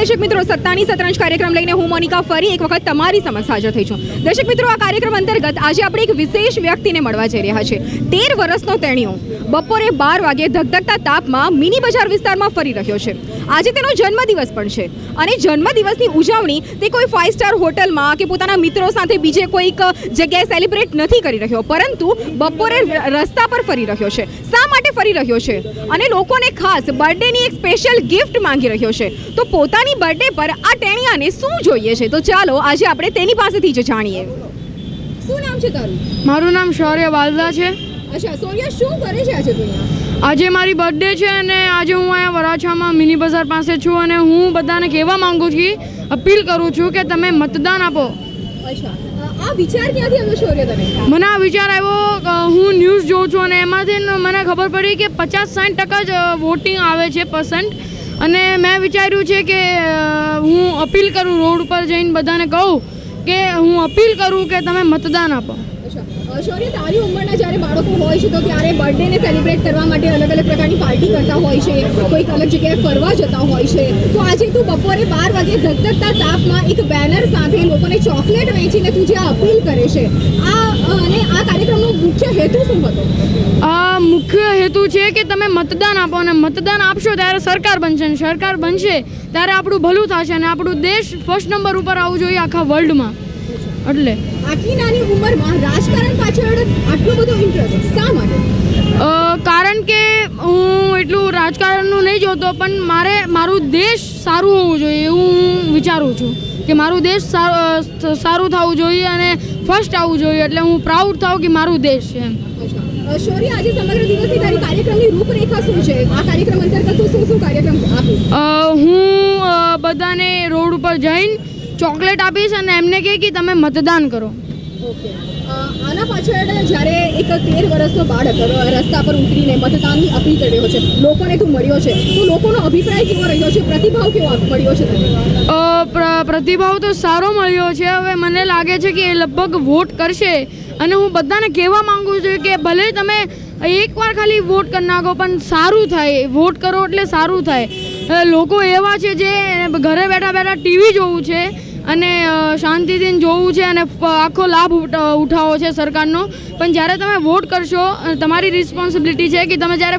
દર્શક મિત્રો, સત્તાની સતરંજ કાર્યક્રમ લઈને હું મોનિકા ફરી એક વખત તમારી સમક્ષ હાજર થઈ છું. દર્શક મિત્રો, આ કાર્યક્રમ અંતર્ગત આજે આપણે એક વિશેષ વ્યક્તિને મળવા જઈ રહ્યા છે. તેર વર્ષનો તેણીઓ બપોરે બાર વાગે ધગધગતા તાપમાં મિની બજાર વિસ્તારમાં ફરી રહ્યો છે. આજે તેનો જન્મદિવસ પણ છે અને જન્મદિવસની ઉજવણી તે કોઈ ફાઇવ સ્ટાર હોટલમાં કે પોતાના મિત્રો સાથે બીજે કોઈક જગ્યાએ સેલિબ્રેટ નથી કરી રહ્યો, પરંતુ બપોરે રસ્તા પર ફરી રહ્યો છે. શા માટે ફરી રહ્યો છે? અને લોકોને ખાસ બર્થડેની એક સ્પેશિયલ ગિફ્ટ માંગી રહ્યો છે. તો પોતાની બર્થડે પર આ ટેણિયાને શું જોઈએ છે? તો ચાલો આજે આપણે તેની પાસેથી જ જાણીએ. શું નામ છે તારું? મારું નામ શૌર્ય વાલદા છે. અચ્છા શૌર્ય શું કરે છે આજે તું આજે મારી બર્થડે છે અને આજે હું અહીંયા વરાછામાં મિની બજાર પાસે છું અને હું બધાને કહેવા માંગુ છું અપીલ કરું છું કે તમે મતદાન આપો. અચ્છા આ વિચાર ક્યાંથી આવ્યો શૌર્ય તને? મને આ વિચાર આવ્યો હું ન્યૂઝ જોઉં છું અને એમાંથી મને ખબર પડી કે પચાસ સાઠ ટકા જ વોટિંગ આવે છે પસંદ અને મેં વિચાર્યું છે કે હું અપીલ કરું રોડ પર જઈને બધાને કહું કે હું અપીલ કરું કે તમે મતદાન આપો. શૌર્ય તારી ઉંમરના જ્યારે બાળકો હોય છે, તો ત્યારે બર્થડેને સેલિબ્રેટ કરવા માટે અલગ અલગ પ્રકારની પાર્ટી કરતા હોય છે, કોઈક અલગ જગ્યાએ ફરવા જતા હોય છે. તો આજે તું બપોરે બાર વાગે ધગધગતા તાપમાં એક બેનર સાથે લોકોને ચોકલેટ વેચીને તું જે અપીલ કરે છે, આ, અને આ કાર્યક્રમનો મુખ્ય હેતુ શું હતો? મુખ્ય હેતુ છે કે તમે મતદાન આપો અને મતદાન આપશો ત્યારે સરકાર બનશે અને સરકાર બનશે ત્યારે આપણું ભલું થશે અને આપણું દેશ ફર્સ્ટ નંબર ઉપર આવવું જોઈએ આખા વર્લ્ડમાં એટલે? આટલી નાની ઉંમરમાં રાજકારણ પાછળ આટલો બધો ઇન્ટરેસ્ટ શા માટે? કારણ કે હું એટલું રાજકારણનું નહીં જોતો પણ મારે મારું દેશ સારું હોવું જોઈએ એવું હું વિચારું છું. કે મારું દેશ સારું થવું જોઈએ અને ફર્સ્ટ આવવું જોઈએ એટલે હું પ્રાઉડ થાઉં કે મારું દેશ છે એમ. શૌર્ય આજે સમગ્ર દિવસની તારી કાર્યક્રમની રૂપરેખા શું છે? આ કાર્યક્રમ અંતર્ગત તું શું શું કાર્યક્રમ આપીશ? હું બધાને રોડ ઉપર જઈને ચોકલેટ આપીશ અને એમને કહે કે તમે મતદાન કરો. ઓકે. આના પાછળ જ્યારે એક તેર વર્ષનો બાળક રસ્તા પર ઉતરીને મતદાનની અપીલ કર્યો છે લોકોને તું મળ્યો છે. તો લોકોનો અભિપ્રાય કેવો રહ્યો છે? પ્રતિભાવ કેવો મળ્યો છે પ્ર- પ્રતિભાવ તો સારો મળ્યો છે. હવે મને લાગે છે કે એ લગભગ વોટ કરશે. અને હું બધાને કહેવા માંગુ છું કે ભલે તમે એકવાર ખાલી વોટ કરી નાખો પણ સારું થાય. વોટ કરો એટલે સારું થાય. લોકો એવા છે જે ઘરે બેઠા બેઠા ટીવી જોવું છે. અને શાંતિથી જોવું છે અને આખો લાભ ઉઠ- ઉઠાવો છે સરકારનો. પણ જ્યારે તમે વોટ કરશો તમારી રિસ્પોન્સિબિલિટી છે કે તમે જ્યારે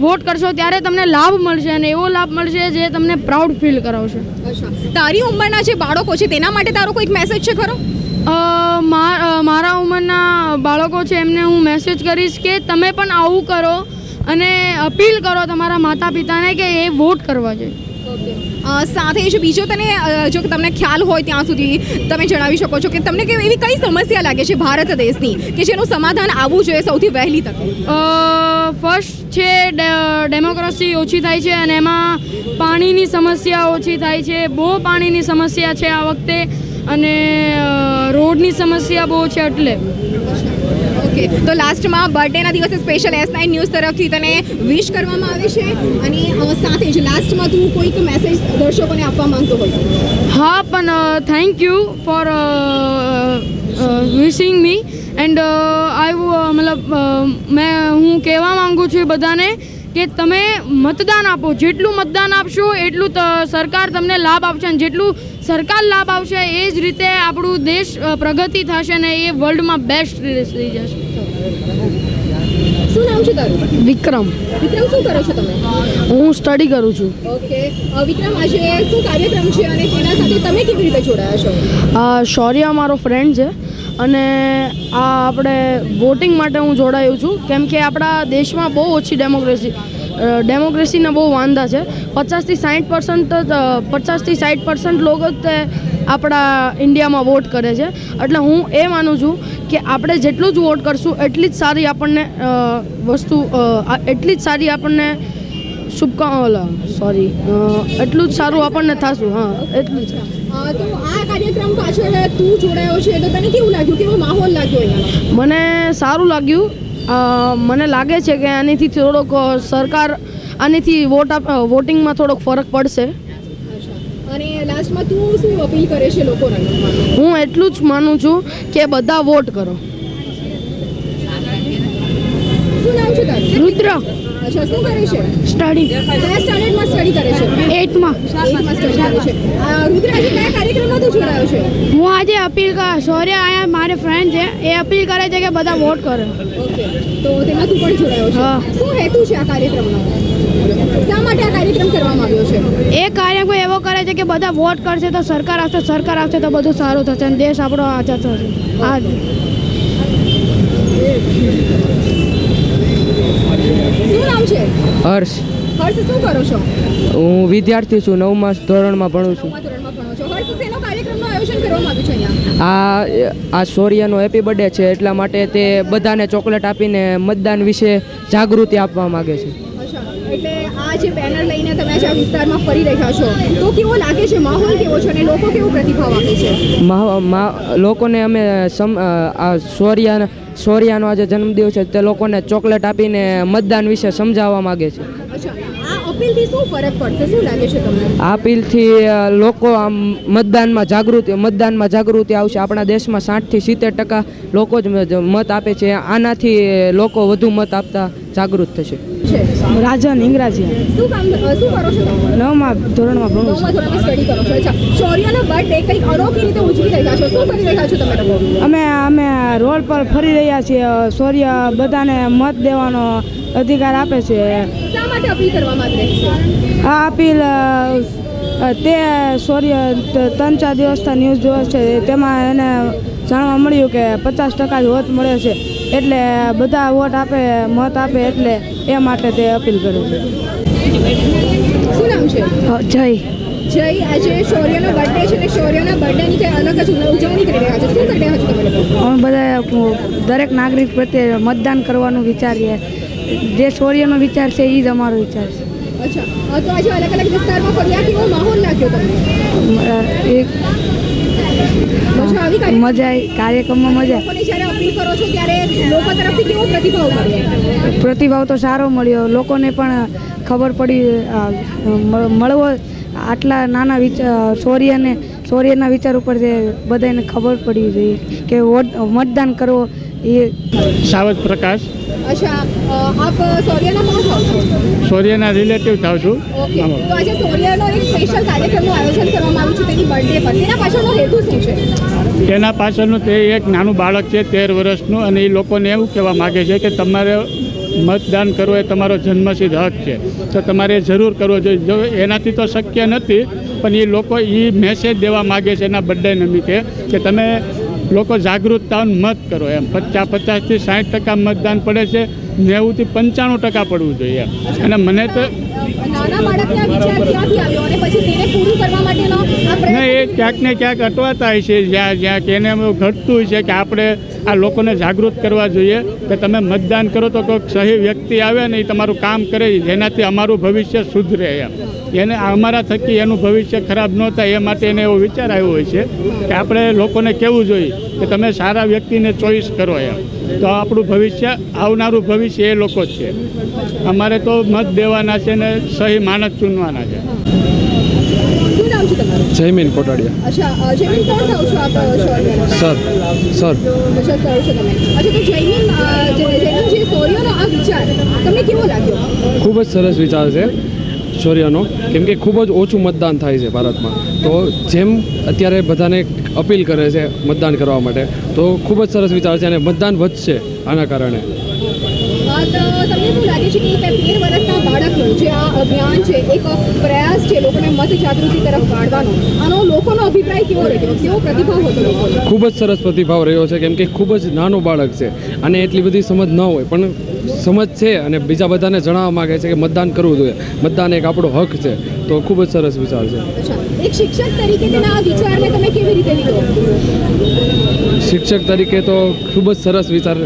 વોટ કરશો ત્યારે તમને લાભ મળશે અને એવો લાભ મળશે જે તમને પ્રાઉડ ફીલ કરાવશે. તારી ઉંમરના જે બાળકો છે તેના માટે તારો કોઈક મેસેજ છે ખરો? મા- મારા ઉંમરના બાળકો છે એમને હું મેસેજ કરીશ કે તમે પણ આવું કરો અને અપીલ કરો તમારા માતા પિતાને કે એ વોટ કરવા જોઈએ. સાથે જ બીજો તને જો કે તમને ખ્યાલ હોય ત્યાં સુધી, તમે જણાવી શકો છો કે તમને કે એવી કઈ સમસ્યા લાગે છે ભારત દેશની કે જેનું સમાધાન આવવું જોઈએ સૌથી વહેલી તકે? ફર્સ્ટ છે ડેમોક્રેસી ઓછી થાય છે અને એમાં પાણીની સમસ્યા ઓછી થાય છે, બહુ પાણીની સમસ્યા છે આ વખતે અને રોડની સમસ્યા બહુ છે એટલે. ઓકે તો લાસ્ટમાં બર્થડેના દિવસે સ્પેશિયલ એસ નાઇન ન્યૂઝ તરફથી તને વિશ કરવામાં આવે છે અને સાથે જ લાસ્ટમાં તું કોઈક મેસેજ દર્શકોને આપવા માંગતો હોય. હા પણ thank you for wishing me and I મતલબ મેં હું કહેવા માગું છું બધાને કે તમે મતદાન આપો. જેટલું મતદાન આપશો એટલું સરકાર તમને લાભ આપશે અને જેટલું સરકાર લાભ આપશે એ જ રીતે આપણું દેશ પ્રગતિ થશે ને એ વર્લ્ડમાં બેસ્ટ થઈ જશે. શું નામ છે તારું? વિક્રમ. વિક્રમ શું કરો છો તમે? હું સ્ટડી કરું છું. ઓકે. વિક્રમ આજે શું કાર્યક્રમ છે અને તેના સાથે તમે કેવી રીતે જોડાયા છો? શૌર્ય મારો ફ્રેન્ડ છે. અને આ આપણે વોટિંગ માટે હું જોડાયું છું. કેમ કે આપણા દેશમાં બહુ ઓછી ડેમોક્રેસી ડેમોક્રેસીના બહુ વાંધા છે. પચાસથી સાઠ પર્સન્ટ પચાસથી સાઠ પર્સન્ટ લોકો તે આપણા ઇન્ડિયામાં વોટ કરે છે. એટલે હું એ માનું છું કે આપણે જેટલું જ વોટ કરશું, એટલી જ સારી આપણને વસ્તુ એટલી જ સારી આપણને શુભકામ સોરી એટલું જ સારું આપણને થશું હા એટલું જ. તો આ કાર્યક્રમ પાછળ તું જોડાયો છે તો તને કેવું લાગ્યું? કેવો માહોલ લાગ્યો મને સારું લાગ્યું. મને લાગે છે કે આનીથી થોડોક સરકાર આનીથી વોટ આપ વોટિંગમાં થોડોક ફરક પડશે. અને લાસ્ટમાં તું શું અપીલ કરે છે લોકોને? હું એટલું જ માનું છું કે બધા વોટ કરો શું નામ છે તારું? રુદ્ર. અચ્છા શું કરે છે? સ્ટડી. કયા સ્ટાન્ડર્ડમાં સ્ટડી કરે છે? એઇથમાં એઇથમાં સ્ટડી કરે છે. અ, રુદ્ર આજે કયા કાર્યક્રમમાં તું જોડાયો છે? હું આજે અપીલ કર શૌર્ય આયા મારે ફ્રેન્ડ છે. એ અપીલ કરે છે કે બધા વોટ કરે. ઓકે. તો તેમાં તું પણ જોડાયો છે. શું હેતુ છે આ કાર્યક્રમનો? શા માટે આ કાર્યક્રમ કરવામાં આવ્યો છે? એ કાર્યક્રમ એવો કરે છે કે બધા વોટ કરશે તો સરકાર આવશે સરકાર આવશે તો બધું સારું થશે અને દેશ આપણો આઝાદ થશે. આ શું નામ છે? હર્ષ. હર્ષ શું કરો છો? હું વિદ્યાર્થી છું નવમા ધોરણમાં ભણું છું. આ આ સૂર્યનો હેપી બર્થડે છે એટલા માટે તે બધાને ચોકલેટ આપીને મતદાન વિશે જાગૃતિ આપવા માગે છે. એટલે આ જે બેનર લઈને તમે આ વિસ્તારમાં ફરી રહ્યા છો તો કેવો લાગે છે? માહોલ કેવો છે અને લોકો કેવો પ્રતિભાવ આપે છે? મા- મા- લોકોને અમે સમ આ સૂર્ય સૂર્યનો આજે જન્મદિવસ છે તે લોકોને ચોકલેટ આપીને મતદાન વિશે સમજાવવા માગે છે. આ અપીલથી લોકો આમ મતદાનમાં જાગૃતિ મતદાનમાં જાગૃતિ આવશે. આપણા દેશમાં સાઠથી સિત્તેર ટકા લોકો જ મત આપે છે. આનાથી લોકો વધુ મત આપતા જાગૃત થશે. છે? રાજન ઇંગ્રાજી. શું કામ શું કરો છો નવમાં ધોરણમાં ભણું નવમા ધોરણમાં સ્ટડી કરો છો અચ્છા. શૌર્યનો બર્થડે કંઈક અનોખી રીતે ઉજવી રહ્યા છો. શું કરી રહ્યા છો તમે લોકો? અમે અમે રોડ પર ફરી રહ્યા છીએ. સૂર્ય બધાને મત દેવાનો અધિકાર આપે છે. શા માટે અપીલ કરવા માંગે છે? આ અપીલ તે સૂર્ય ત્રણ ચાર દિવસના ન્યૂઝ જોવે છે. તેમાં એને જાણવા મળ્યું કે પચાસ ટકા જ વોટ મળે છે. એટલે બધા વોટ આપે મત આપે એટલે એ માટે તે અપીલ કરે છે. શું નામ છે? જય. જય આજે શૌર્યનો બર્થડે છે અને શૌર્યના બર્થડેની કંઈ અલગ જ ઉજવણી કરી રહ્યા છે. શું કરી રહ્યા છો તમે લોકો? અમે બધા દરેક નાગરિક પ્રત્યે મતદાન કરવાનું વિચારીએ. જે શૌર્યનો વિચાર છે એ જ અમારો વિચાર છે. અચ્છા. તો આજે અલગ અલગ વિસ્તારમાં ફર્યા? કેવો માહોલ લાગ્યો તમને? એક મજા આવી? કાર્યક્રમમાં મજા પ્રતિભાવ તો સારો મળ્યો. લોકોને પણ ખબર પડી મળવો. આટલા નાના વિચાર સૌર્યને સૌર્યના વિચાર ઉપર જે બધાને ખબર પડી જોઈએ કે વોટ મતદાન કરવો એ સાવજ પ્રકાશ. અચ્છા આપ શૌર્યના કોણ થાવ છો? સૂર્યના રિલેટિવ થાવ છું. ઓકે તો આજે શૌર્યનો એક સ્પેશિયલ કાર્યક્રમનું આયોજન કરવામાં આવ્યું છે તેની બર્થડે પર. તેના પાછળનો હેતુ શું છે? તેના પાછળનું તે એક નાનું બાળક છે તેર વર્ષનું અને એ લોકોને એવું કહેવા માગે છે કે તમારે મતદાન કરવો એ તમારો જન્મસિદ્ધ હક છે. તો તમારે જરૂર કરવો જોઈએ. જો એનાથી તો શક્ય નથી પણ એ લોકો એ મેસેજ દેવા માગે છે એના બર્થડે નિમિત્તે કે તમે લોકો જાગૃતતા મત કરો એમ. પચાસ પચાસથી સાઠ ટકા મતદાન પડે છે, નેવુંથી પંચાણું ટકા પડવું જોઈએ અને મને તો નાના તેને એ ક્યાંક ક્યાંક અટવાતા છે, જ્યાં જ્યાં એમ ઘટતું છે કે આપણે આ લોકોને જાગૃત કરવા જોઈએ, કે તમે મતદાન કરો તો કોઈક સહી વ્યક્તિ આવે ને એ તમારું કામ કરે, જેનાથી અમારું ભવિષ્ય સુધરે એમ. એને અમારા થકી એનું ભવિષ્ય ખરાબ ન થાય એ માટે એને એવો વિચાર આવ્યો હોય છે કે આપણે લોકોને કહેવું જોઈએ, કે તમે સારા વ્યક્તિને ચોઈસ કરો એમ. તો આપણું ભવિષ્ય આવનારું ભવિષ્ય એ લોકો જ છે. અમારે તો મત દેવાના છે ને સહી માણસ ચૂનવાના છે. જયમીન કોટાડિયા. Sir sir. અચ્છા સર છો તમે. અચ્છા તો જયમીન અ, જે- જયમીન જે શૌર્યનો આ વિચાર તમને કેવો લાગ્યો? ખૂબ જ સરસ વિચાર છે શૌર્યનો કેમ કે ખૂબ જ ઓછું મતદાન થાય છે ભારતમાં. તો જેમ અત્યારે બધાને અપીલ કરે છે મતદાન કરવા માટે, તો ખૂબ જ સરસ વિચાર છે અને મતદાન વધશે આના કારણે. તો તમને શું લાગે છે કે એક તેર વર્ષના બાળકનું જે આ અભિયાન છે એક પ્રયાસ છે લોકોને મત જાગૃતિ તરફ વાળવાનો આનો લોકોનો અભિપ્રાય કેવો રહ્યો? કેવો પ્રતિભાવ હતો લોકોનો? ખૂબ જ સરસ પ્રતિભાવ રહ્યો છે કેમ કે ખૂબ જ નાનું બાળક છે અને એટલી બધી સમજ ન હોય. પણ સમજ છે અને બીજા બધાને જણાવવા માગે છે કે મતદાન કરવું જોઈએ. મતદાન એક આપણો હક છે. તો ખૂબ જ સરસ વિચાર છે. એક શિક્ષક તરીકે તેના વિચારને તમે કેવી રીતે લીધો? શિક્ષક તરીકે તો ખૂબ જ સરસ વિચાર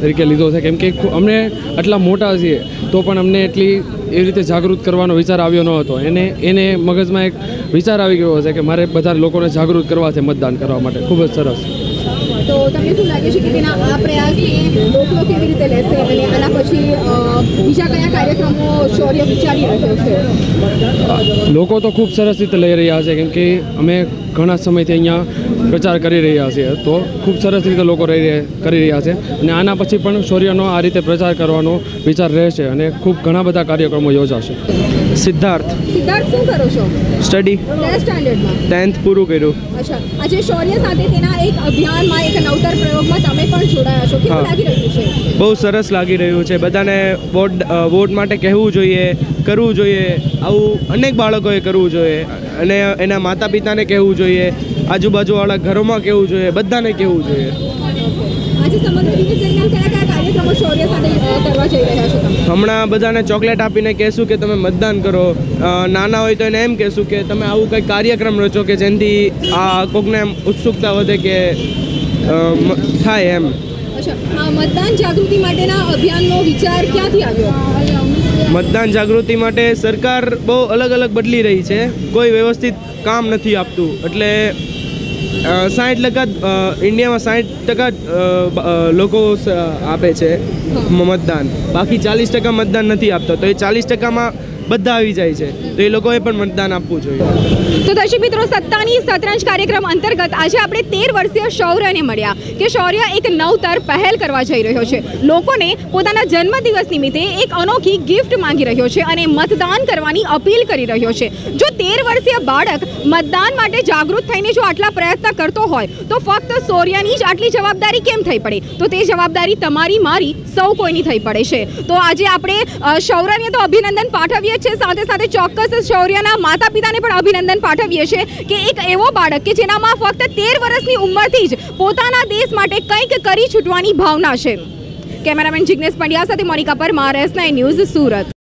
તરીકે લીધો છે કેમ કે અમને આટલા મોટા છીએ તો પણ અમને એટલી એ રીતે જાગૃત કરવાનો વિચાર આવ્યો ન હતો. એને એને મગજમાં એક વિચાર આવી ગયો હશે કે મારે બધા લોકોને જાગૃત કરવા છે મતદાન કરવા માટે. ખૂબ જ સરસ. તો તમને શું લાગે છે કે તેના આ પ્રયાસને લોકો કેવી રીતે લેશે અને આના પછી બીજા કયા કાર્યક્રમો શૌર્ય વિચારી રહ્યો છે? લોકો તો ખૂબ સરસ રીતે લઈ રહ્યા છે કેમ કે અમે ઘણા સમયથી અહીંયા પ્રચાર કરી રહ્યા છીએ તો ખૂબ સરસ રીતે લોકો રહી કરી રહ્યા છે. અને આના પછી પણ શૌર્યનો આ રીતે પ્રચાર કરવાનો વિચાર રહેશે અને ખૂબ ઘણા બધા કાર્યક્રમો યોજાશે. સિદ્ધાર્થ. સિદ્ધાર્થ શું કરો છો? સ્ટડી સ્ટાન્ડર્ડમાં ટેન્થ પૂરું કર્યું. અચ્છા. આજે શૌર્ય સાથે તેના અભિયાનમાં એક નવતર પ્રયોગમાં તમે પણ જોડાયા છો. કેવું લાગી રહ્યું છે? બહુ સરસ લાગી રહ્યું છે. બધાને વોટ વોટ માટે કહેવું જોઈએ કરવું જોઈએ આવું અનેક બાળકોએ કરવું જોઈએ અને એના માતા પિતાને કહેવું જોઈએ આજુબાજુવાળા ઘરોમાં કહેવું જોઈએ બધાને કહેવું જોઈએ. હમણાં બધાને ચોકલેટ આપીને કહેશું કે તમે મતદાન કરો. નાના હોય તો એને એમ કહેશું કે તમે આવું કંઈક કાર્યક્રમ રચો કે જેનાથી આ કોકને એમ ઉત્સુકતા વધે કે થાય એમ. મતદાન જાગૃતિ માટેના અભિયાનનો વિચાર ક્યાંથી આવ્યો? મતદાન જાગૃતિ માટે સરકાર બહુ અલગ અલગ બદલી રહી છે. કોઈ વ્યવસ્થિત કામ નથી આપતું. એટલે સાઠ ટકા ઇન્ડિયામાં સાઠ ટકા લોકો આપે છે મતદાન. બાકી ચાલીસ ટકા મતદાન નથી આપતા. તો એ ચાલીસ ટકામાં બધા આવી જાય છે. તો એ લોકોએ પણ મતદાન આપવું જોઈએ. તો દર્શક મિત્રો, સત્તાની શતરંજ કાર્યક્રમ અંતર્ગત આજે આપણે તેર વર્ષીય શૌર્યને મળ્યા કે શૌર્ય એક નવતર પહેલ કરવા જઈ રહ્યો છે. લોકોને પોતાના જન્મદિવસ નિમિત્તે એક અનોખી ગિફ્ટ માંગી રહ્યો છે અને મતદાન કરવાની અપીલ કરી રહ્યો છે. જો તેર વર્ષીય બાળક મતદાન માટે જાગૃત થઈને જો આટલા પ્રયત્ન કરતો હોય, તો ફક્ત શૌર્યની જ આટલી જવાબદારી કેમ થઈ પડે? તો તે જવાબદારી તમારી, મારી, સૌ કોઈની થઈ પડે છે. તો આજે આપણે શૌર્યને તો અભિનંદન પાઠવીએ છીએ સાથે સાથે ચોક્કસ શૌર્યના માતા પિતાને પણ અભિનંદન પાઠવીએ છીએ કે એક એવો બાળક કે જેનામાં ફક્ત તેર વર્ષની ઉંમરથી જ પોતાના દેશ માટે કંઈક કરી છૂટવાની ભાવના છે. કેમેરામેન જિગ્નેશ પંડ્યા સાથે મોનિકા પરમાર એસ ન્યૂઝ સુરત.